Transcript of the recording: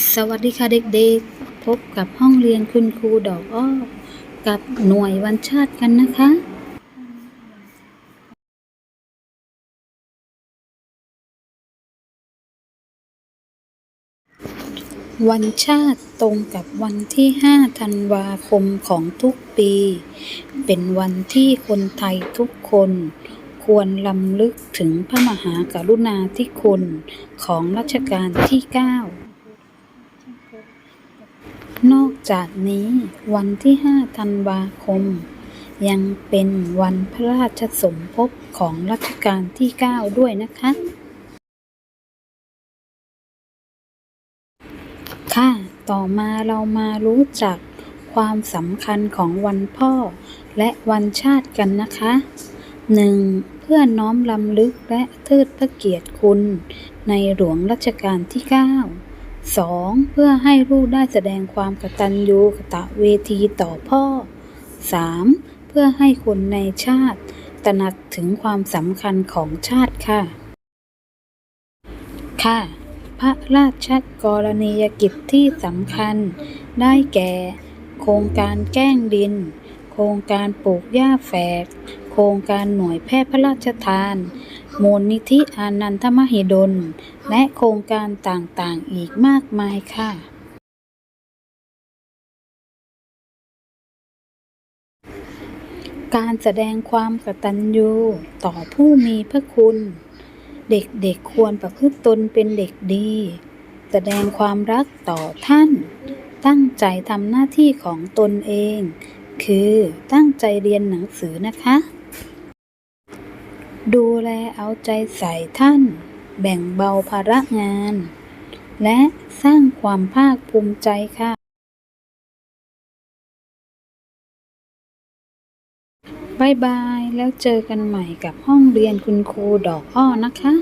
สวัสดีค่ะเด็กๆ พบกับห้องเรียนคุณครูดอกอ้อ กับหน่วยวันชาติกันนะคะ วันชาติตรงกับวันที่ 5 ธันวาคมของทุกปี เป็นวันที่คนไทยทุกคนควรลำลึกถึงพระมหากรุณาธิคุณของรัชกาลที่ 9 นอก จากนี้วันที่ 5 ธันวาคม ยังเป็นวันพระราชสมภพของรัชกาลที่ 9 ด้วยนะคะ ค่ะ ต่อมาเรามารู้จักความสำคัญของวันพ่อและวันชาติกันนะคะ 1. เพื่อน้อมลำลึกและเทิดพระเกียรติคุณ ในหลวงรัชกาลที่ 9 2. เพื่อให้ลูกได้แสดงความกตัญญูกตเวทีต่อพ่อ 3. เพื่อให้คนในชาติ ตระหนักถึงความสำคัญของชาติค่ะ ค่ะ พระราชกรณียกิจที่สำคัญ ได้แก่ โครงการแก้งดิน โครงการปลูกหญ้าแฝก โครงการหน่วยแพทย์พระราชทาน มูลนิธิอานันทมหิดล และโครงการต่างๆ อีกมากมายค่ะ การแสดงความกตัญญูต่อผู้มีพระคุณ เด็กๆควรประพฤติตนเป็นเด็กดี แสดงความรักต่อท่าน ตั้งใจทำหน้าที่ของตนเองคือตั้งใจเรียนหนังสือนะคะ ดูแลเอาใจใส่ท่าน แบ่งเบาภาระงาน และสร้างความภาคภูมิใจค่ะ บายบาย แล้วเจอกันใหม่กับห้องเรียนคุณครูดอกอ้อนะคะ